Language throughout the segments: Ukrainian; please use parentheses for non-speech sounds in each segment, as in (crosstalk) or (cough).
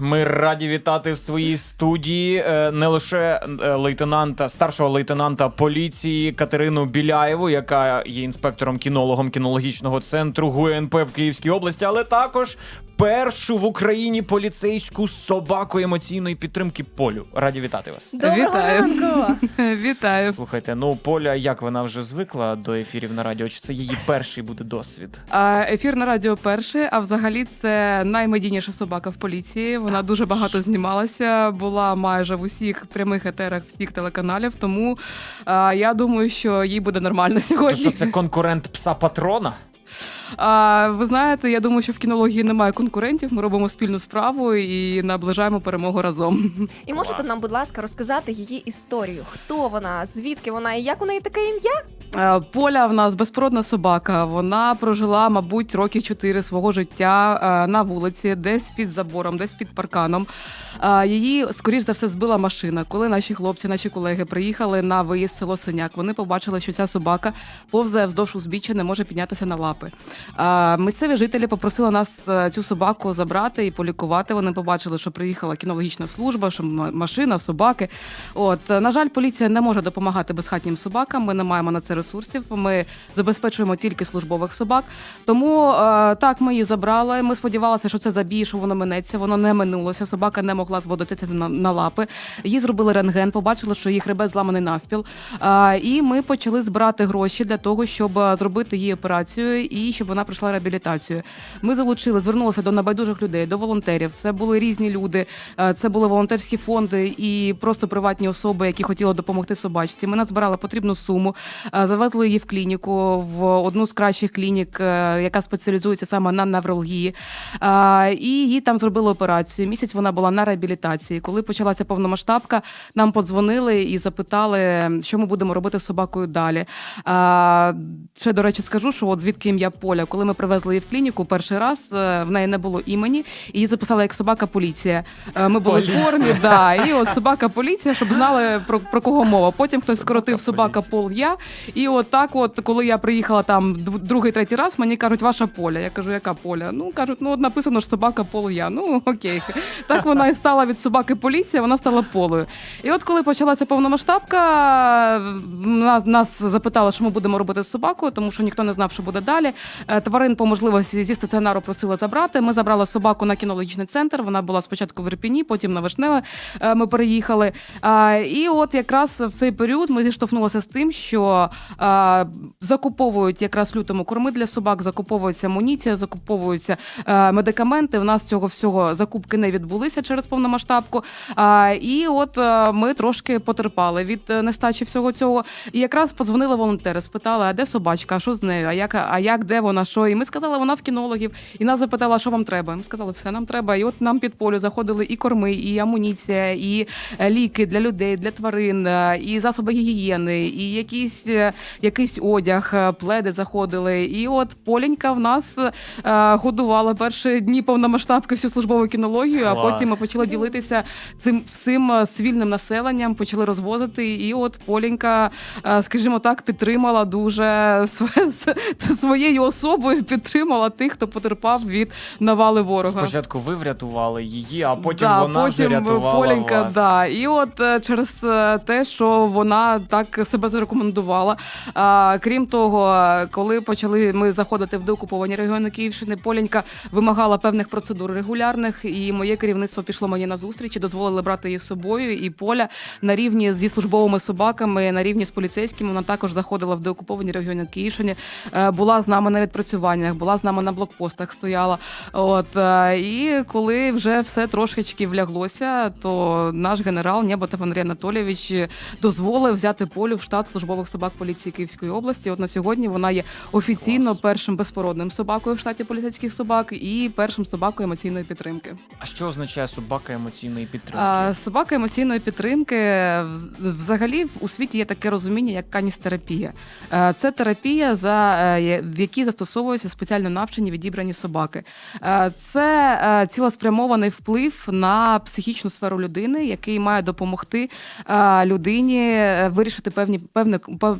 Ми раді вітати в своїй студії е, не лише е, лейтенанта, старшого лейтенанта поліції Катерину Біляєву, яка є інспектором кінологом кінологічного центру ГУНП в Київській області, але також першу в Україні поліцейську собаку емоційної підтримки Полю. Раді вітати вас. Доброго Вітаю. ранку! (laughs) Вітаю. Слухайте, ну Поля, як вона вже звикла до ефірів на радіо? Чи це її перший буде досвід? А, Ефір на радіо перший, а взагалі це наймедійніша собака в поліції. Вона дуже багато знімалася, була майже в усіх прямих етерах всіх телеканалів. Тому а, я думаю, що їй буде нормально То сьогодні. що це конкурент пса патрона? А, ви знаєте, я думаю, що в кінології немає конкурентів. Ми робимо спільну справу і наближаємо перемогу разом. І можете Клас. нам, будь ласка, розказати її історію? Хто вона, звідки вона і як у неї таке ім'я? Е, Поля в нас безпородна собака. Вона прожила, мабуть, років чотири свого життя е, на вулиці, десь під забором, десь під парканом. Е, Її, скоріш за все, збила машина. Коли наші хлопці, наші колеги приїхали на виїзд село Синяк, вони побачили, що ця собака повзе вздовж узбіччя, не може піднятися на лапи. Місцеві жителі попросили нас цю собаку забрати і полікувати. Вони побачили, що приїхала кінологічна служба, що машина, собаки. От на жаль, поліція не може допомагати безхатнім собакам. Ми не маємо на це ресурсів. Ми забезпечуємо тільки службових собак. Тому е, так ми її забрали. Ми сподівалися, що це забій, що воно минеться. Воно не минулося. Собака не могла зводитися на, на лапи. Їй зробили рентген, побачили, що її хребет зламаний навпіл. Е, і ми почали збирати гроші для того, щоб е, зробити її операцію і щоб вона пройшла реабілітацію. Ми залучили, звернулися до небайдужих людей, до волонтерів. Це були різні люди, це були волонтерські фонди і просто приватні особи, які хотіли допомогти собачці. Ми назбирали потрібну суму, е, завезли її в клініку в одну з кращих клінік, е, яка спеціалізується саме на неврології. Е, І їй там зробили операцію. Місяць вона була на реабілітації. Коли почалася повномасштабка, нам подзвонили і запитали, що ми будемо робити з собакою далі. Ще до речі, скажу, що от звідки ім'я Поля, коли ми привезли її в клініку перший раз, е, в неї не було імені, і її записали як собака поліція. Е, Ми були Поліція. в формі, да, і от собака поліція, щоб знали про, про кого мова. Потім хтось скоротив собака пол я. І от так, от коли я приїхала там другий, третій раз, мені кажуть, ваша поля. Я кажу, яка поля? Ну кажуть, ну от написано ж собака пол я. Ну окей. Так вона і стала від собаки поліція, вона стала полою. І от коли почалася повномасштабка, нас, нас запитали, що ми будемо робити з собакою, тому що ніхто не знав, що буде далі. Е, Тварин по можливості зі стаціонару просили забрати. Ми забрали собаку на кінологічний центр. Вона була спочатку в Ірпіні, потім на Вишневе. е, Ми переїхали. І от якраз в цей період ми зіштовхнулися з тим, що закуповують якраз лютому корми для собак, закуповується амуніція, закуповуються е, медикаменти. У нас цього всього закупки не відбулися через повномасштабку. І от е, ми трошки потерпали від е, нестачі всього цього. І якраз подзвонили волонтери, спитали, а де собачка, а що з нею, а як, а як де вона, що? І ми сказали, вона в кінологів. І нас запитала, що вам треба. Ми сказали, все нам треба. І от нам під полю заходили і корми, і амуніція, і ліки для людей, для тварин, і засоби гігієни, і якийсь, е, якийсь одяг, е, пледи заходили. І от Поленька в нас е, годувала перші дні повномасштабки всю службову кінологію, а Клас. потім ми почали ділитися цим всім е, з вільним населенням, почали розвозити. І от Поленька, е, скажімо так, підтримала дуже св- (laughs) своєю особою, підтримала тих, хто потерпав від навали ворога. Спочатку ви врятували її, а потім да, вона вже потім рятувала Поленька, вас. Да. І от е, через е, те, що вона так себе зарекомендувала. А, крім того, коли почали ми заходити в деокуповані регіони Київщини, Поленька вимагала певних процедур регулярних, і моє керівництво пішло мені на зустріч і дозволили брати її з собою. І Поля на рівні зі службовими собаками, на рівні з поліцейськими, вона також заходила в деокуповані регіони Київщини, е, була з нами на відпрацюваннях, була з нами на блокпостах, стояла. От е, і коли вже все трошечки вляглося, то наш генерал Нєботов Андрій Анатолійович дозволив взяти полю в штат службових собак поліції Київської області. От на сьогодні вона є офіційно Клас. першим безпородним собакою в штаті поліцейських собак і першим собакою емоційної підтримки. А що означає собака емоційної підтримки? А, собака емоційної підтримки вз- взагалі у світі є таке розуміння, як каністерапія. Е, Це терапія, за е, в якій застосовуються спеціально навчені відібрані собаки. Е, Це цілеспрямований вплив на психічну сферу людини, який має допомогти людині вирішити певні певне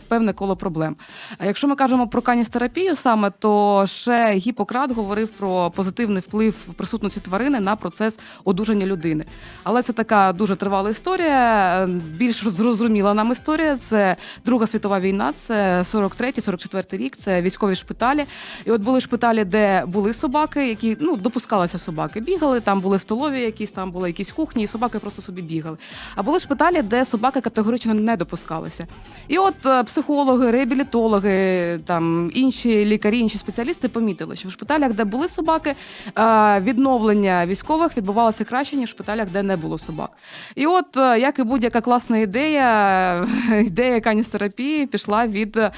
певне певне коло проблем. А якщо ми кажемо про каністерапію саме, то ще Гіппократ говорив про позитивний вплив присутності тварини на процес одужання людини. Але це така дуже тривала історія. Більш зрозуміла нам історія. Це Друга світова війна, це 43-44 рік, це військові шпиталі. І от були шпиталі, де були собаки, які ну допускалися собаки, бігали. Там були столові, якісь там були якісь кухні, і собаки просто собі бігали. А були шпиталі, де собаки категорично не допускалися. І от е, психологи, реабілітологи, там інші лікарі, інші спеціалісти помітили, що в шпиталях, де були собаки, е, відновлення військових відбувалося краще ніж в шпиталях, де не було собак. І от е, як і будь-яка класна ідея, ідея каністерапії пішла від е,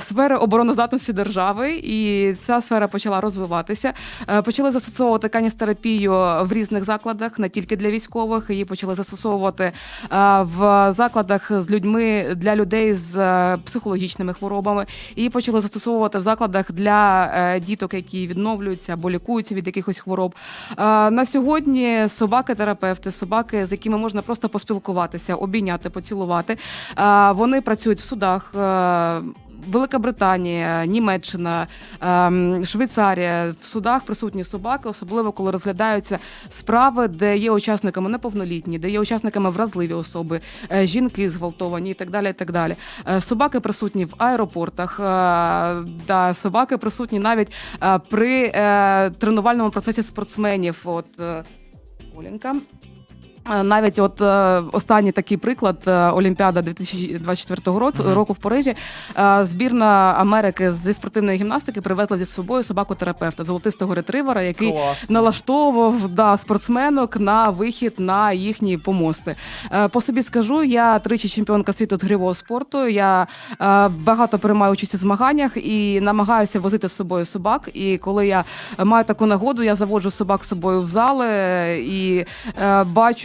сфери обороноздатності держави, і ця сфера почала розвиватися. Е, Почали застосовувати каністерапію в різних закладах, не тільки для військових. Її почали застосовувати е, в закладах з людьми для людей з е, психологічними хворобами. і почали застосовувати в закладах для е, діток, які відновлюються або лікуються від якихось хвороб. Е, На сьогодні собаки-терапевти, собаки, з якими можна просто поспілкуватися, обійняти, поцілувати. е, Вони працюють в судах. Велика Британія, Німеччина, ем, Швейцарія в судах присутні собаки, особливо коли розглядаються справи, де є учасниками неповнолітні, де є учасниками вразливі особи, е, жінки зґвалтовані і так далі. І так далі. Е, Собаки присутні в аеропортах, е, да, собаки присутні навіть при тренувальному процесі спортсменів. От Оленька. Е, Навіть от е, останній такий приклад е, Олімпіада 2024 року, року в Парижі. Е, збірна Америки зі спортивної гімнастики привезла зі собою собаку-терапевта, золотистого ретривера, який Класно. налаштовував да, спортсменок на вихід на їхні помости. Е, По собі скажу, я тричі чемпіонка світу з гривого спорту. Я е, багато приймаю участь у змаганнях і намагаюся возити з собою собак. І коли я маю таку нагоду, я заводжу собак з собою в зали е, і е,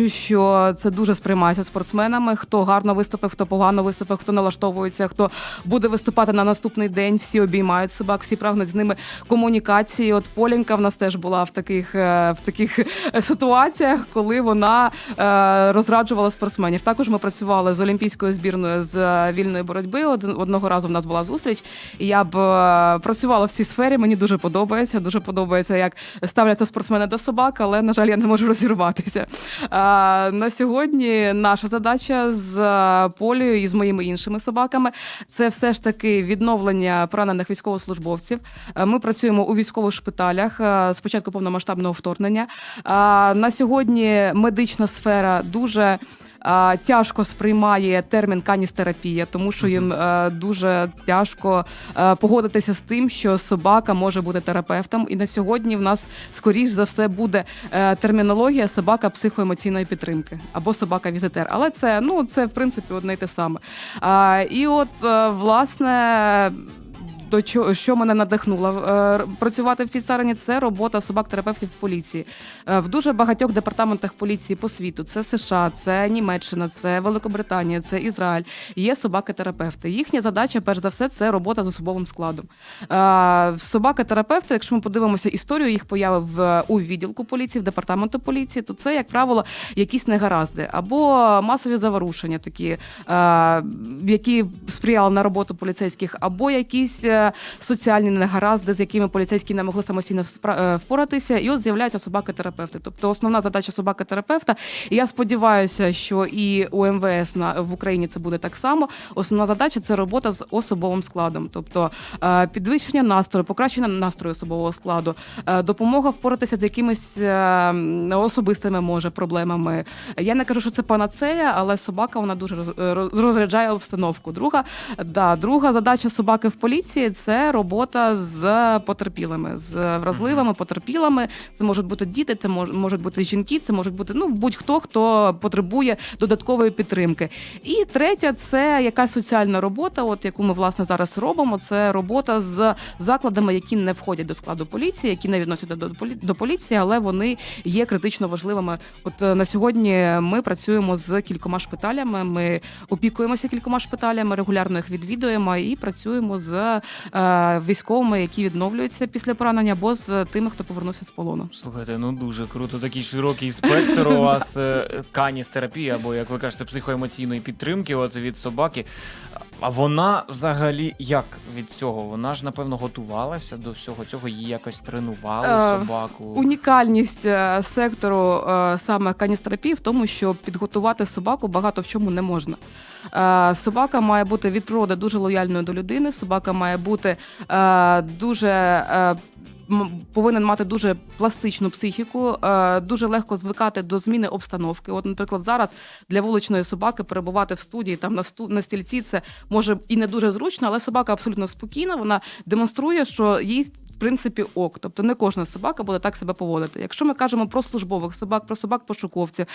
що це дуже сприймається спортсменами. Хто гарно виступив, хто погано виступив, хто налаштовується, хто буде виступати на наступний день. Всі обіймають собак, всі прагнуть з ними комунікації. От Полінка в нас теж була в таких е, в таких е, ситуаціях, коли вона е, розраджувала спортсменів. Також ми працювали з олімпійською збірною з вільної боротьби. Одного разу в нас була зустріч. І я б працювала в цій сфері. Мені дуже подобається. Дуже подобається, як ставляться спортсмени до собак, але на жаль, я не можу розірватися. На сьогодні наша задача з е, полею і з моїми іншими собаками це все ж таки відновлення поранених військовослужбовців. Е, Ми працюємо у військових шпиталях е, з початку повномасштабного вторгнення. На сьогодні медична сфера дуже. Е, Тяжко сприймає термін каністерапія, тому що їм е, дуже тяжко е, погодитися з тим, що собака може бути терапевтом. І на сьогодні в нас скоріш за все буде е, термінологія собака психоемоційної підтримки або собака візитер. Але це ну це в принципі одне й те саме. І от е, власне. До чого що мене надихнуло е, працювати в цій царині, це робота собак-терапевтів в поліції. Е, В дуже багатьох департаментах поліції по світу це США, це Німеччина, це Великобританія, це Ізраїль. Є собаки-терапевти. Їхня задача, перш за все, це робота з особовим складом. Е, Собаки-терапевти, якщо ми подивимося історію їх появи в у відділку поліції, в департаменту поліції, то це, як правило, якісь негаразди або масові заворушення, такі, які сприяли на роботу поліцейських, або якісь е, соціальні негаразди, з якими поліцейські не могли самостійно е, впоратися, і от з'являються собаки-терапевти. Тобто основна задача собаки-терапевта, і я сподіваюся, що і у МВС на в Україні це буде так само. Основна задача це робота з особовим складом, тобто е, підвищення настрою, покращення настрою особового складу, е, допомога впоратися з якимись особистими може проблемами. Я не кажу, що це панацея, але собака вона дуже роз- роз- розряджає обстановку. Друга, да, друга задача собаки в поліції це робота з потерпілими, з вразливими потерпілими. Це можуть бути діти, це мож- можуть бути жінки, це можуть бути ну будь-хто, хто потребує додаткової підтримки. І третя це якась соціальна робота, от яку ми власне зараз робимо. Це робота з закладами, які не входять до складу поліції, які не відносяться до до поліції, але вони є критично важливими. От е, на сьогодні ми працюємо з кількома шпиталями. Ми опікуємося кількома шпиталями, регулярно їх відвідуємо і працюємо з військовими, які відновлюються після поранення, або з тими, хто повернувся з полону. Слухайте, ну дуже круто. Такий широкий спектр у вас е, каністерапії, або як ви кажете, психоемоційної підтримки от від собаки. А вона взагалі як від цього? Вона ж напевно готувалася до всього цього, її якось тренували Е, собаку. Унікальність е, сектору е, саме каністерапії в тому, що підготувати собаку багато в чому не можна. Е, Собака має бути від природи дуже лояльною до людини. Собака має бути е, дуже. е, Повинен мати дуже пластичну психіку, е, дуже легко звикати до зміни обстановки. От, наприклад, зараз для вуличної собаки перебувати в студії там на сту на стільці це може і не дуже зручно, але собака абсолютно спокійна. Вона демонструє, що їй. Принципі, ок, тобто не кожна собака буде так себе поводити. Якщо ми кажемо про службових собак, про собак-пошуковців,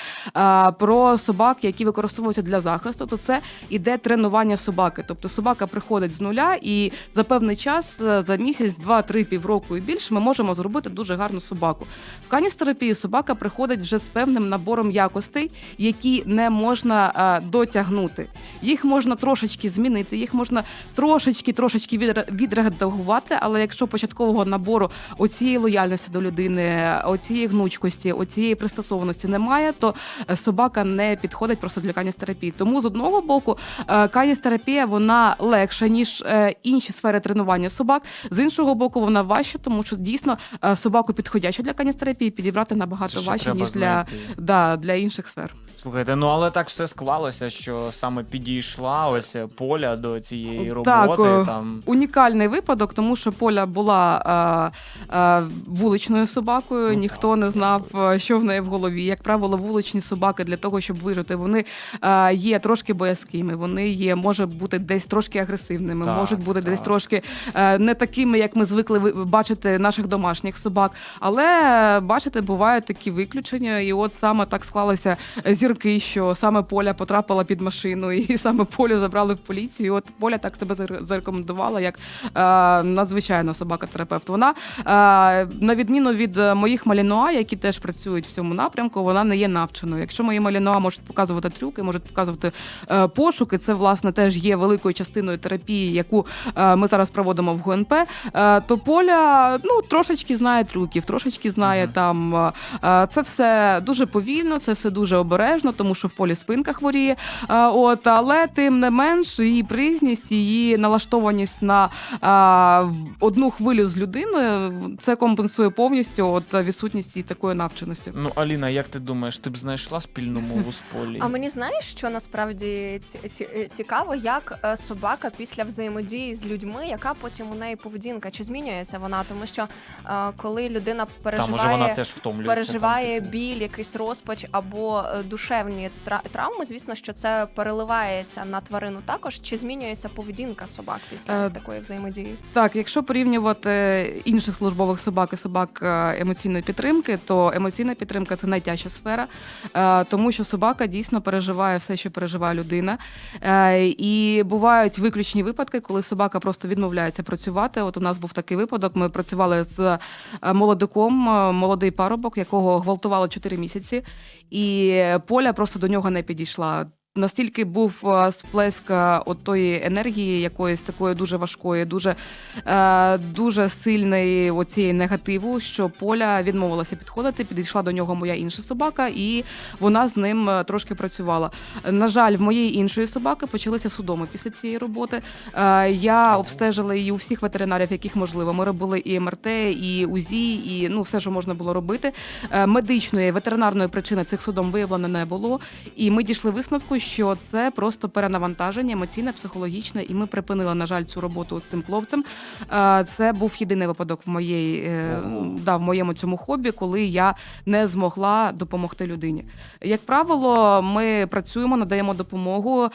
про собак, які використовуються для захисту, то це іде тренування собаки. Тобто собака приходить з нуля, і за певний час, е, за місяць, два, три, півроку і більше, ми можемо зробити дуже гарну собаку. В каністерапії собака приходить вже з певним набором якостей, які не можна дотягнути. Їх можна трошечки змінити, їх можна трошечки, трошечки відре- відредагувати, але якщо початкового набору оцієї лояльності до людини, оцієї гнучкості, оцієї пристосованості немає, то е, собака не підходить просто для каністерапії. Тому з одного боку е, каністерапія вона легша ніж е, інші сфери тренування собак. З іншого боку, вона важча, тому що дійсно собаку підходячу для каністерапії підібрати набагато Це важче ніж для, да, для інших сфер. Слухайте, ну але так все склалося, що саме підійшла ось поля до цієї роботи. о, там Унікальний випадок, тому що Поля була вуличною собакою. Ну, Ніхто так, не знав, е, що в неї в голові. Як правило, вуличні собаки для того, щоб вижити, вони е, є трошки боязкими. Вони є, може бути десь трошки агресивними, Так, можуть бути десь трошки е, не такими, як ми звикли бачити наших домашніх собак. Але е, бачите, бувають такі виключення, і от саме так склалися зірки, що саме Поля потрапила під машину, (laughs) і саме Полю забрали в поліцію. І от Поля так себе зарекомендувала як е, надзвичайна собака-терапевт. Вона, е, на відміну від е, моїх малінуа, які теж працюють в цьому напрямку, вона не є навченою. Якщо мої малінуа можуть показувати трюки, можуть показувати е, пошуки, це власне теж є великою частиною терапії, яку ми зараз проводимо в ГУНП. Е, то Поля ну трошечки знає трюків, трошечки знає Мгм. там. Це все дуже повільно, це все дуже обережно, тому що в полі спинка хворіє. От, але тим не менш, її призність, її налаштованість на одну хвилю з людиною, це компенсує повністю от відсутність її такої навченості. ну Аліна, як ти думаєш, ти б знайшла спільну мову з полі? А мені знаєш, що насправді ці- ці- цікаво, як е, собака після взаємодії з людьми, яка потім у неї поведінка, чи змінюється вона? Тому що е, коли людина Та, може вона переживає. теж. Переживає там, типу. біль, якийсь розпач або е, душевні травми. Звісно, що це переливається на тварину також. Чи змінюється поведінка собак після Е, такої взаємодії? Так, якщо порівнювати інших службових собак і собак е, емоційної підтримки, то емоційна підтримка це найтяжча сфера, е, тому що собака дійсно переживає все, що переживає людина. Е, І бувають виключні випадки, коли собака просто відмовляється працювати. От у нас був такий випадок. Ми працювали з молодиком, молодий парубок, якого гвалтували 4 місяці, і поля просто до нього не підійшла. Настільки був е, сплеск е, от тої енергії, якоїсь такої дуже важкої, дуже, е, дуже сильної оцієї негативу, що поля відмовилася підходити. Підійшла до нього моя інша собака, і вона з ним трошки працювала. На жаль, в моєї іншої собаки почалися судоми після цієї роботи. Я обстежила її у всіх ветеринарів, яких можливо. Ми робили і МРТ, і УЗІ, і ну все, що можна було робити. Медичної ветеринарної причини цих судом виявлено не було. І ми дійшли висновку, що це просто перенавантаження емоційне, психологічне, і ми припинили, на жаль, цю роботу з цим хлопцем. Е, Це був єдиний випадок в моєї е, да, в моєму цьому хобі, коли я не змогла допомогти людині. Як правило, ми працюємо, надаємо допомогу.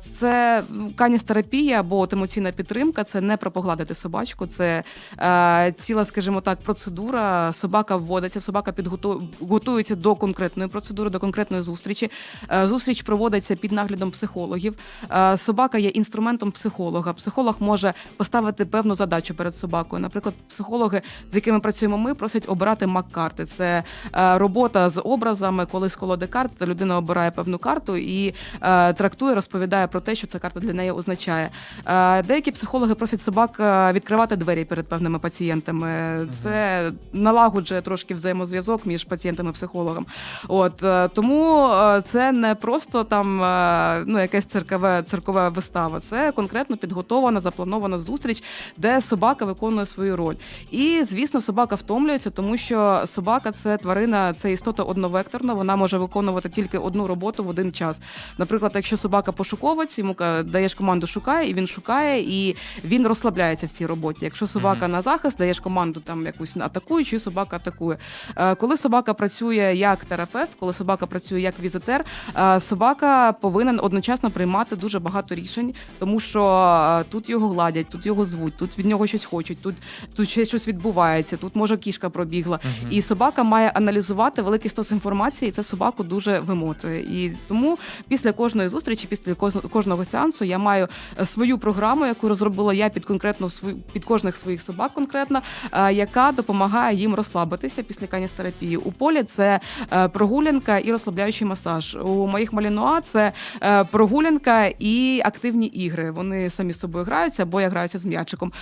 Це каністерапія або от емоційна підтримка. Це не про погладити собачку, це е, ціла, скажімо так, процедура. Собака вводиться, собака підготується до конкретної процедури, до конкретної зустрічі. Е, Зустріч проводиться проводиться під наглядом психологів. Е, Собака є інструментом психолога. Психолог може поставити певну задачу перед собакою. Наприклад, психологи, з якими працюємо ми, просять обирати мак-карти. Це е, робота з образами, коли з колоди карт людина обирає певну карту і е, трактує, розповідає про те, що ця карта для неї означає. Деякі психологи просять собак відкривати двері перед певними пацієнтами. Це налагоджує трошки взаємозв'язок між пацієнтами і психологом. От тому це не просто там е, ну якась циркове циркова вистава. Це конкретно підготована, запланована зустріч, де собака виконує свою роль. І звісно, собака втомлюється, тому що собака це тварина, це істота одновекторна. Вона може виконувати тільки одну роботу в один час. Наприклад, якщо собака пошуковець, йому даєш команду шукає, і він шукає, і він розслабляється в цій роботі. Якщо собака на захист, даєш команду там якусь атакуючу, і собака атакує. Е, Коли собака працює як терапевт, коли собака працює як візитер, е, собака повинен одночасно приймати дуже багато рішень, тому що е, тут його гладять, тут його звуть, тут від нього щось хочуть, тут, тут ще щось відбувається, тут може кішка пробігла. І собака має аналізувати великий стос інформації, і це собаку дуже вимотує. І тому після кожної зустрічі, після кожного сеансу, я маю е, свою програму, яку розробила я під конкретно свою під кожних своїх собак, конкретно, е, яка допомагає їм розслабитися після каністерапії. У полі це прогулянка і розслабляючий масаж. У моїх малінуа це е, прогулянка і активні ігри. Вони самі з собою граються, або я граюся з м'ячиком.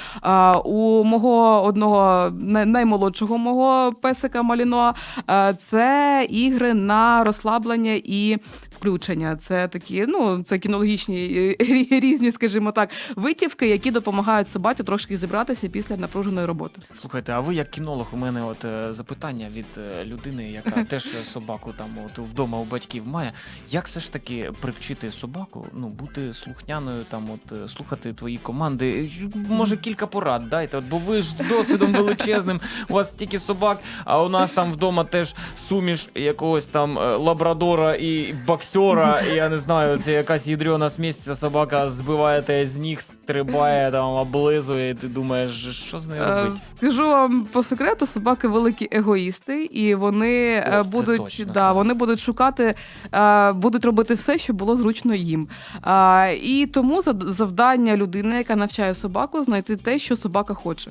У мого одного най- наймолодшого мого песика Малінуа е, це ігри на розслаблення і включення. Це такі, ну це кінологічні е, різні, скажімо так, витівки, які допомагають собаці трошки зібратися після напруженої роботи. Слухайте, а ви як кінолог, у мене от запитання від людини, яка (laughs) теж собаку там от вдома у батьків має. Як все ж таки привчити собаку, ну бути слухняною, там от е, слухати твої команди? Може кілька порад дайте, от бо ви ж досвідом величезним, у вас стільки собак, а у нас там вдома теж суміш якогось там е, лабрадора і боксера, і я не знаю, це якась ядрена смесь, ця собака збиває тебе з ніг, стрибає там, облизує, і ти думаєш, що з нею Е, робити? Скажу вам по секрету, собаки великі егоїсти, і вони О, е, будуть точно, да, так. вони будуть шукати, е, будуть робити все, щоб було зручно їм. Е, І тому завдання людини, яка навчає собаку, знайти те, що собака хоче.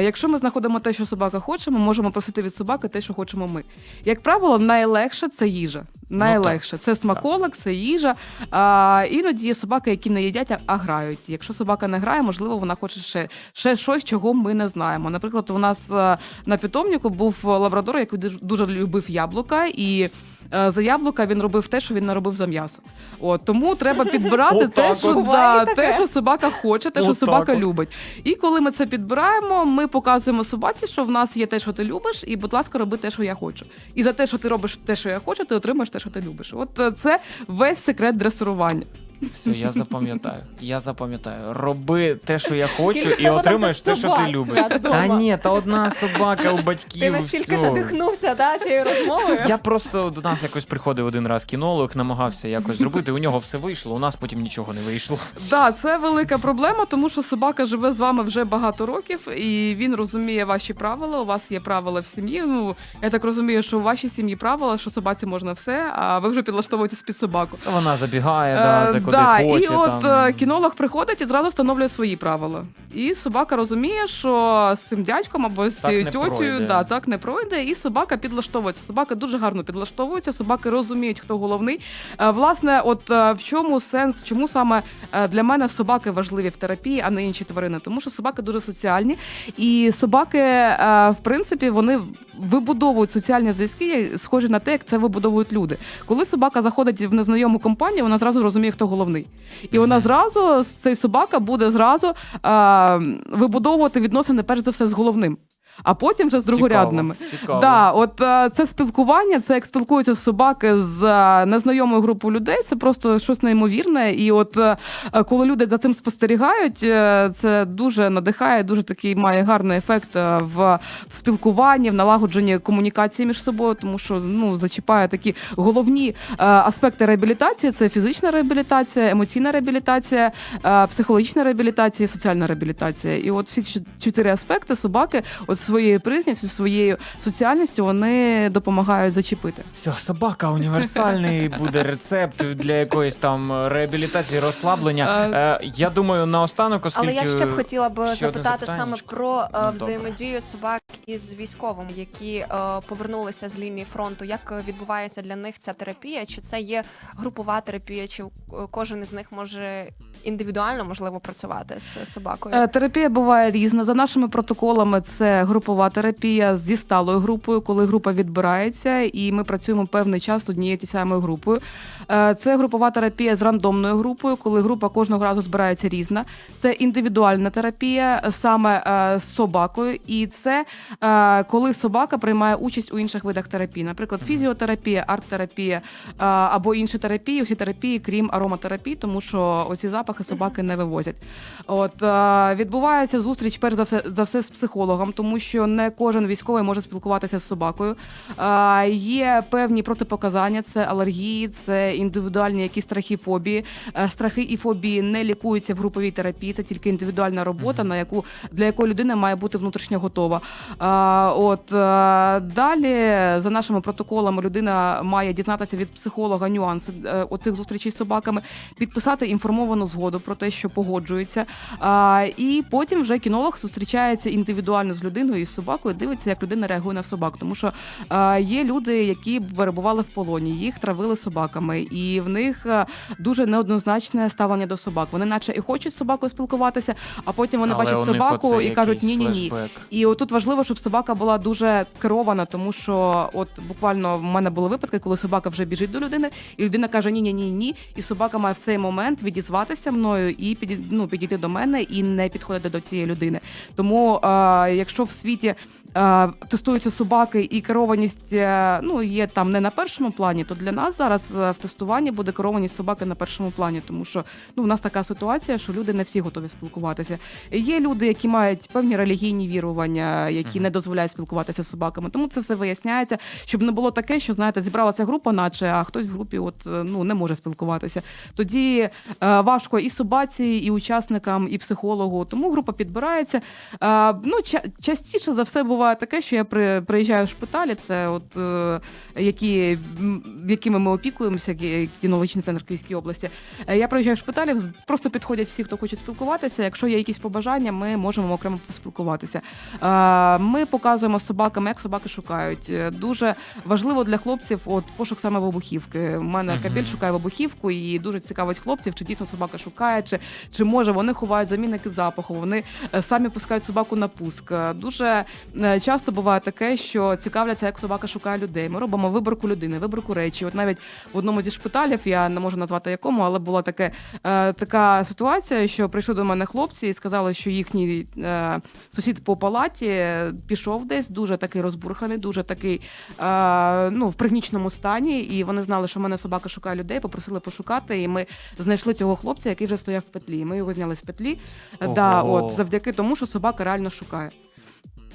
Якщо ми знаходимо те, що собака хоче, ми можемо просити від собаки те, що хочемо ми. Як правило, найлегше це їжа. Найлегше це смаколик, це їжа. А, іноді є собаки, які не їдять, а- а грають. Якщо собака не грає, можливо, вона хоче ще, ще щось, чого ми не знаємо. Наприклад, у нас е, на питомнику був лабрадор, який дуже- любив яблука, і за яблука він робив те, що він не робив за м'ясо. От тому треба підбирати те, що да, те, що собака хоче, те, що собака любить. І коли ми це підбираємо, ми показуємо собаці, що в нас є те, що ти любиш, і, будь ласка, роби те, що я хочу. І за те, що ти робиш те, що я хочу, ти отримаєш те, що ти любиш. От е, це весь секрет дресирування. Все, я запам'ятаю. Я запам'ятаю. Роби те, що я хочу, Скільки в і тебе отримаєш те, що собак, ти любиш. Свят, Та вдома? ні, та одна собака у Ти батьків. настільки все. надихнувся да, цією розмовою. Я просто до нас якось приходив один раз кінолог, намагався якось зробити. У нього все вийшло, у нас потім нічого не вийшло. Да, це велика проблема, тому що собака живе з вами вже багато років, і він розуміє ваші правила. У вас є правила в сім'ї. Ну я так розумію, що у вашій сім'ї правила, що собаці можна все, а ви вже підлаштовуєтесь під собаку. Вона забігає, да, Е, це куди да, хоче. і от там. е, кінолог приходить і зразу встановлює свої правила. І собака розуміє, що з цим дядьком або з цією пройде. да, так не пройде, і собака підлаштовується. Собака дуже гарно підлаштовується, собаки розуміють, хто головний. Е, Власне, от е, в чому сенс, чому саме для мене собаки важливі в терапії, а не інші тварини? Тому що собаки дуже соціальні, і собаки, в принципі, вони вибудовують соціальні зв'язки, схожі на те, як це вибудовують люди. Коли собака заходить в незнайому компанію, вона зразу розуміє, хто головний. І вона зразу цей собака буде зразу е, вибудовувати відносини перш за все з головним, а потім вже з другорядними. Цікаво. Да, от е, це спілкування, це як спілкуються собаки з е, незнайомою групою людей. Це просто щось неймовірне. І от е, коли люди за цим спостерігають, це дуже надихає, дуже такий має гарний ефект в, в спілкуванні, в налагодженні комунікації між собою, тому що ну зачіпає такі головні аспекти реабілітації: це фізична реабілітація, емоційна реабілітація, психологічна реабілітація, соціальна реабілітація. І от всі чотири аспекти собаки, от своєю призністю, своєю соціальністю вони допомагають зачепити. Все, собака універсальний (laughs) буде рецепт для якоїсь там реабілітації, розслаблення. Е, я думаю, наостанок, оскільки Але я ще б хотіла б ще одне запитати саме запитаннячко. про е, Ну, добре. взаємодію собак із військовими, які е, повернулися з лінії фронту. Як е, відбувається для них ця терапія? Чи це є групова терапія? Чи е, кожен із них може індивідуально можливо працювати з собакою? Е, Терапія буває різна. За нашими протоколами, це групова терапія зі сталою групою, коли група відбирається, і ми працюємо певний час з однією ті самою групою. Е, Це групова терапія з рандомною групою, коли група кожного разу збирається різна. Це індивідуальна терапія саме е, з собакою, і це е, коли собака приймає участь у інших видах терапії, наприклад, фізіотерапія, арт-терапія е, або інші терапії, усі терапії, крім ароматерапії, тому що оці запахи собаки не вивозять. От е, відбувається зустріч перш за все за все з психологом, тому що не кожен військовий може спілкуватися з собакою. Є певні протипоказання, це алергії, це індивідуальні якісь страхи, фобії. Е, страхи і фобії не лікуються в груповій терапії, це тільки індивідуальна робота, на яку для якої людина має бути внутрішньо готова. От е, далі за нашими протоколами людина має дізнатися від психолога нюанси е, оцих зустрічей з собаками, підписати інформовану згоду про те, що погоджується. І потім вже кінолог зустрічається індивідуально з людиною і собакою, дивиться, як людина реагує на собак. Тому що є люди, які перебували в полоні, їх травили собаками, і в них дуже неоднозначне ставлення до собак. Вони, наче і хочуть з собакою спілкуватися, а потім вони Але бачать собаку і кажуть ні, ні, ні. І отут важливо, щоб собака була дуже керована, тому що от буквально в мене були випадки, коли собака вже біжить до людини, і людина каже ні, ні, ні, ні. І собака має в цей момент відізватися мною і піді, ну, підійти до мене і не підходити до цієї людини. Тому е, якщо в світі е, тестуються собаки і керованість е, ну є там не на першому плані, то для нас зараз е, в тестуванні буде керованість собаки на першому плані, тому що ну в нас така ситуація, що люди не всі готові спілкуватися. Є люди, які мають певні релігійні вірування, які не дозволяють спілкуватися з собаками. Тому це все виясняється, щоб не було таке, що знаєте, зібралася група, наче а хтось в групі, от е, ну не може спілкуватися. Тоді е, важко і собаці, і учасникам, і психологу. Тому група підбирається. Е, ну ча- частіше за все буває таке, що я при, приїжджаю в шпиталі. Це от е, які якими ми опікуємося, кі- кінологічний центр Київської області. Е, Я приїжджаю в шпиталі, просто підходять всі, хто хоче спілкуватися. Якщо є якісь побажання, ми можемо окремо поспілкуватися. Е, Ми показуємо собакам, як собаки шукають. Е, Дуже важливо для хлопців от пошук саме вибухівки. У мене Мгм. кабель шукає вибухівку, і дуже цікавить хлопців, чи дійсно собака шукає, чи, чи може вони ховають замінники запаху. Вони е, самі пускають собаку на пуск. Е, Дуже е, часто буває таке, що цікавляться, як собака шукає людей. Ми робимо виборку людини, виборку речі. От навіть в одному зі шпиталів, я не можу назвати якому, але була таке, е, така ситуація, що прийшли до мене хлопці і сказали, що їхній е, сусід по палаті пішов десь, дуже такий розбурханий, дуже такий е, ну, в пригніченому стані. І вони знали, що в мене собака шукає людей, попросили пошукати. І ми знайшли цього хлопця, який вже стояв в петлі. Ми його зняли з петлі. Да, от завдяки тому, що собака реально шукає.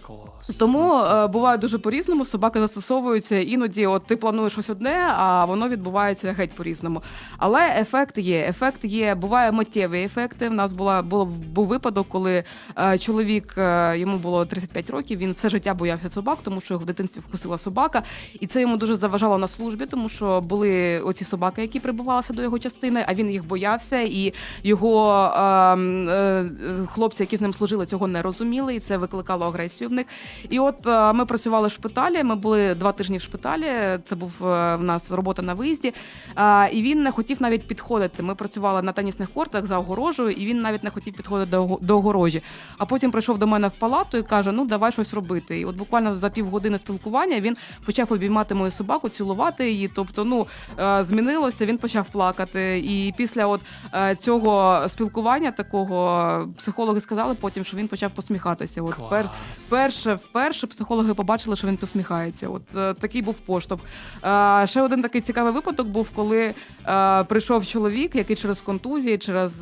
Клас. Тому е, буває дуже по-різному. Собаки застосовуються іноді. От ти плануєш щось одне, а воно відбувається геть по-різному. Але ефект є. Ефект є. Буває миттєві ефекти. В нас була було був випадок, коли е, чоловік е, йому було 35 років. Він все життя боявся собак, тому що його в дитинстві вкусила собака, і це йому дуже заважало на службі, тому що були оці собаки, які прибувалися до його частини, а він їх боявся, і його е, е, хлопці, які з ним служили, цього не розуміли, і це викликало агресію в них. І от е, ми працювали в шпиталі. Ми були два тижні в шпиталі. Це був е, в нас робота на виїзді. Е, І він не хотів навіть підходити. Ми працювали на тенісних кортах за огорожею, і він навіть не хотів підходити до, огорожі. А потім прийшов до мене в палату і каже: Ну давай щось робити. І от буквально за півгодини спілкування він почав обіймати мою собаку, цілувати її. Тобто, ну змінилося. Він почав плакати. І після от цього спілкування такого психологи сказали потім, що він почав посміхатися. От пер, Клас. Вперше, психологи побачили, що він посміхається. От е, такий був поштовх. Е, ще один такий цікавий випадок був, коли е, прийшов чоловік, який через контузії, через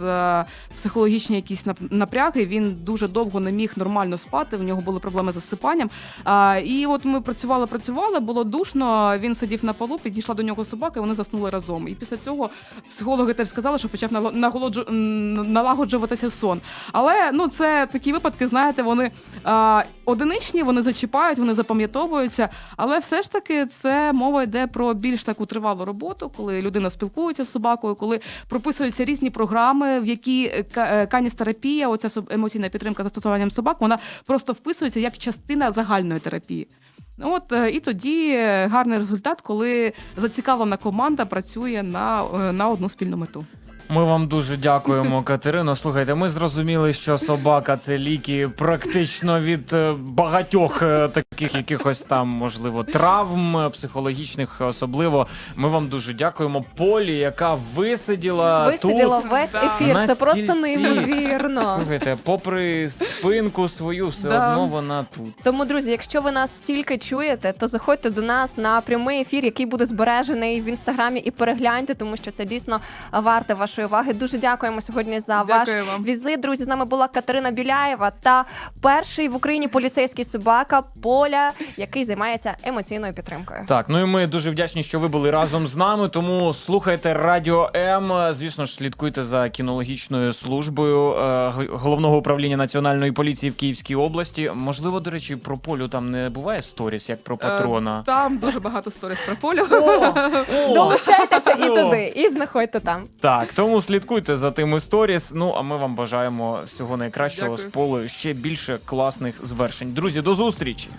психологічні якісь нап- напряги, він дуже довго не міг нормально спати. В нього були проблеми з засипанням. І от ми працювали, працювали, було душно. Він сидів на полу, підійшла до нього собака, і вони заснули разом. І після цього психологи теж сказали, що почав налагоджуватися сон. Але ну це такі випадки, знаєте, вони. Е, от вони зачіпають, вони запам'ятовуються, але все ж таки це мова йде про більш таку тривалу роботу, коли людина спілкується з собакою, коли прописуються різні програми, в які е, е, каністерапія, оця емоційна підтримка застосуванням собак, вона просто вписується як частина загальної терапії. От е, і тоді гарний результат, коли зацікавлена команда працює на, на одну спільну мету. Ми вам дуже дякуємо, Катерино. Слухайте, ми зрозуміли, що собака це ліки практично від е, багатьох е, таких якихось там, можливо, травм психологічних, особливо. Ми вам дуже дякуємо. Полі, яка висиділа, Висиділа тут. весь Да. ефір. На Це просто неймовірно. Слухайте, попри спинку свою, все Да. одно вона тут. Тому, друзі, якщо ви нас тільки чуєте, то заходьте до нас на прямий ефір, який буде збережений в інстаграмі, і перегляньте, тому що це дійсно варте вашої уваги. Дуже дякуємо сьогодні за Дякую ваш вам. візит. Друзі, з нами була Катерина Біляєва та перший в Україні поліцейський собака Поля, який займається емоційною підтримкою. Так, ну і ми дуже вдячні, що ви були разом з нами. Тому слухайте Радіо М. Звісно ж, слідкуйте за кінологічною службою е, головного управління національної поліції в Київській області. Можливо, до речі, про полю там не буває сторіс, як про патрона. Е, Там дуже багато сторіс про полю. Долучайтеся і Все. туди, і знаходьте там. Так, тому слідкуйте за тими сторіс. Ну а ми вам бажаємо всього найкращого Дякую. з полою ще більше класних звершень. Друзі, до зустрічі!